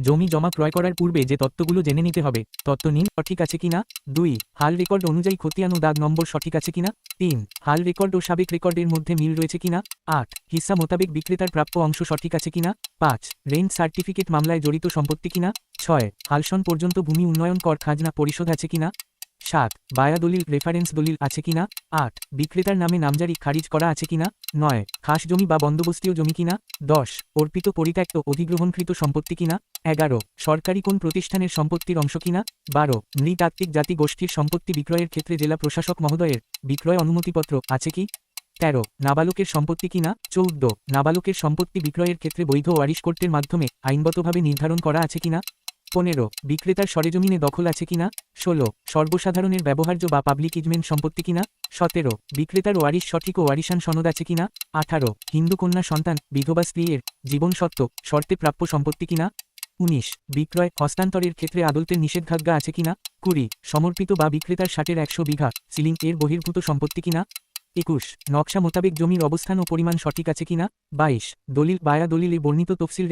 জমি জমা ক্রয় করার পূর্বে যে তত্ত্বগুলো জেনে নিতে হবে। তত্ত্ব নিন, সঠিক আছে কিনা। দুই, হাল রেকর্ড অনুযায়ী খতিয়ান ও দাগ নম্বর সঠিক আছে কিনা। তিন, হাল রেকর্ড ও সাবেক রেকর্ডের মধ্যে মিল রয়েছে কিনা। আট হিস্সা মোতাবেক বিক্রেতার প্রাপ্য অংশ সঠিক আছে কিনা। পাঁচ, রেন্ট সার্টিফিকেট মামলায় জড়িত সম্পত্তি কিনা। ছয়, হালসন পর্যন্ত ভূমি উন্নয়ন কর খাজনা পরিশোধ আছে কিনা। সাত, বায়া দলিল রেফারেন্স দলিল আছে কিনা? আট, বিক্রেতার নামে নামজারি খারিজ করা আছে কিনা? নয়, খাস জমি বা বন্দোবস্তীয় জমি কিনা? দশ, অর্পিত পরিত্যক্ত অধিগ্রহণকৃত সম্পত্তি কিনা? এগারো, সরকারি কোন প্রতিষ্ঠানের সম্পত্তির অংশ কিনা? বারো, নৃতাত্ত্বিক জাতি গোষ্ঠীর সম্পত্তি বিক্রয়ের ক্ষেত্রে জেলা প্রশাসক মহোদয়ের বিক্রয় অনুমতিপত্র আছে কি? তেরো, নাবালকের সম্পত্তি কিনা? চৌদ্দ, নাবালকের সম্পত্তি বিক্রয়ের ক্ষেত্রে বৈধ ওয়ারিশ কোর্টের মাধ্যমে আইনগতভাবে নির্ধারণ করা আছে কিনা? পনেরো, বিক্রেতার সরেজমিনে দখল আছে কিনা? ষোলো, সর্বসাধারণের ব্যবহার্য বা পাবলিক ইজমেন্ট সম্পত্তি কিনা? সতেরো, বিক্রেতার ওয়ারিশ সঠিক ও ওয়ারিশান সনদ আছে কিনা? আঠারো, হিন্দু কন্যা সন্তান, বিধবা স্ত্রীর জীবনসত্ত্ব শর্তে প্রাপ্য সম্পত্তি কিনা? উনিশ, বিক্রয়, হস্তান্তরের ক্ষেত্রে আদলতের নিষেধাজ্ঞা আছে কিনা? কুড়ি, সমর্পিত বা বিক্রেতার ষাটের একশো বিঘা সিলিং এর বহির্ভূত সম্পত্তি কিনা? একুশ, নকশা মোতাবেক জমির অবস্থান ও পরিমাণ সঠিক আছে কিনা? বাইশ, দলিল, বায়া দলিলে বর্ণিত তফসিল